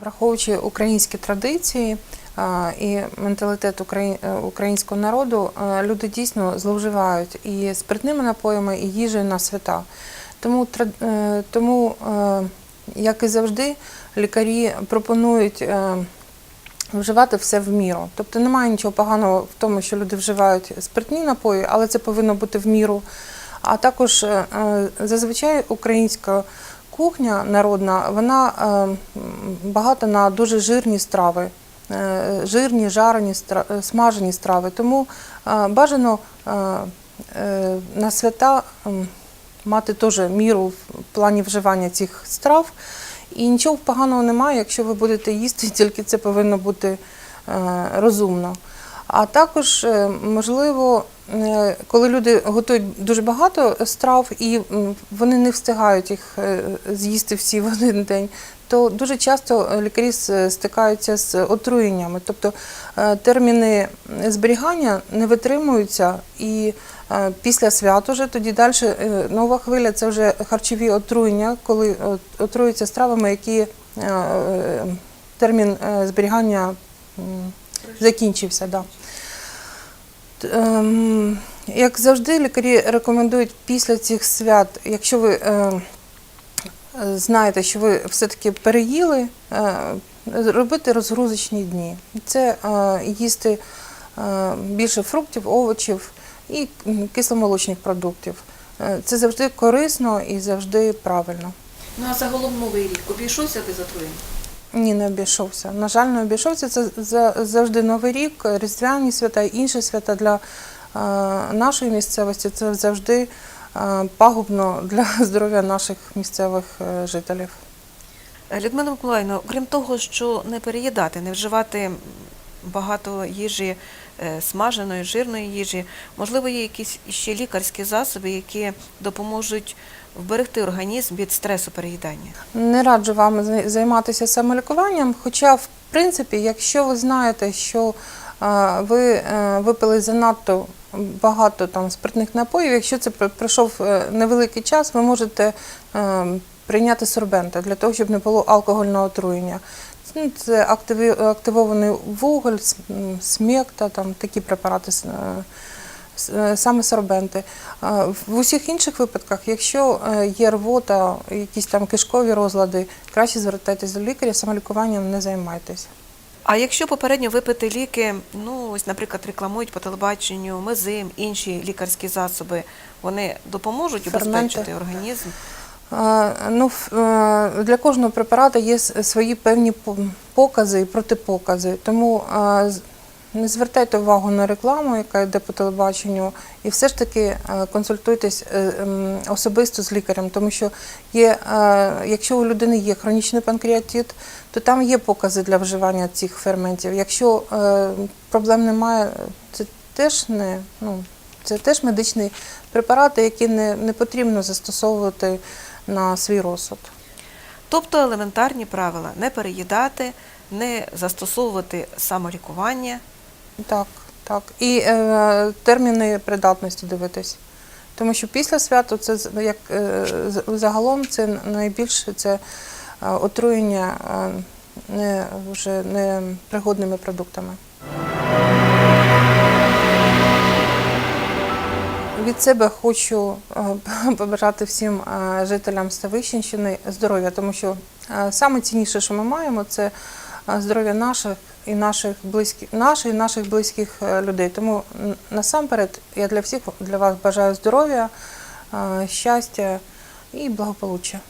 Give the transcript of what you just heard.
Враховуючи українські традиції і менталітет е, українського народу, люди дійсно зловживають і спиртними напоями, і їжею на свята. Тому, е, тому е, як і завжди, лікарі пропонують вживати все в міру. Тобто немає нічого поганого в тому, що люди вживають спиртні напої, але це повинно бути в міру. А також е, е, зазвичай українська кухня народна, вона е, багата на дуже жирні страви. Жирні, жарені, смажені страви. Тому бажано на свята мати теж міру в плані вживання цих страв. І нічого поганого немає, якщо ви будете їсти, тільки це повинно бути е, розумно. А також, е, можливо, коли люди готують дуже багато страв і вони не встигають їх е, з'їсти всі в один день, то дуже часто лікарі стикаються з отруєннями. Тобто е, терміни зберігання не витримуються і е, після свят уже тоді далі е, нова хвиля це вже харчові отруєння, коли е, отруюються стравами, які е, е, термін е, зберігання закінчився. Да. Ем, Як завжди, лікарі рекомендують після цих свят, якщо ви е, знаєте, що ви все-таки переїли, е, робити розгрузочні дні. Це е, їсти більше фруктів, овочів і кисломолочних продуктів. Це завжди корисно і завжди правильно. Ну а загалом новий рік обійшовся без отруєнь? Ні, не обійшовся. На жаль, не обійшовся. Це за- завжди новий рік, різдвяні свята, інші свята для е, нашої місцевості. Це завжди е, пагубно для здоров'я наших місцевих е, жителів. Людмила Миколаївна, окрім того, що не переїдати, не вживати багато їжі смаженої, жирної їжі, можливо, є якісь ще лікарські засоби, які допоможуть вберегти організм від стресу переїдання. Не раджу вам зай- займатися самолікуванням, хоча, в принципі, якщо ви знаєте, що е, ви е, випили занадто багато там спиртних напоїв, якщо це пр- пройшов е, невеликий час, ви можете е, прийняти сорбенти для того, щоб не було алкогольного отруєння. Ну, Це активований вуголь, смекта, там такі препарати. е, е, Саме сорбенти. Е, В усіх інших випадках, якщо є рвота, якісь там кишкові розлади, краще звертайтеся до лікаря, самолікуванням не займайтеся. А якщо попередньо випити ліки, ну ось, наприклад, рекламують по телебаченню, мезим, інші лікарські засоби, вони допоможуть Ферменти. убезпечити організм? Ну, е, для кожного препарату є свої певні покази і протипокази. Тому не звертайте увагу на рекламу, яка йде по телебаченню, і все ж таки е, консультуйтесь е, ем, особисто з лікарем, тому що є, якщо у людини є хронічний панкреатит, то там є покази для вживання цих ферментів. Якщо проблем немає, це теж не ну, це теж медичні препарати, які не, не потрібно застосовувати на свій розсуд. Тобто елементарні правила не переїдати, не застосовувати самолікування. Так, так. І е, терміни придатності дивитись. Тому що після святу це як е, загалом це найбільше це е, отруєння е, не вже не пригодними продуктами. Від себе хочу е, побажати всім е, жителям Ставищенщини здоров'я, тому що саме цінніше, що ми маємо, це е, здоров'я наших і наших близьких, наших і наших близьких людей. Тому насамперед я для всіх для вас бажаю здоров'я, щастя і благополуччя.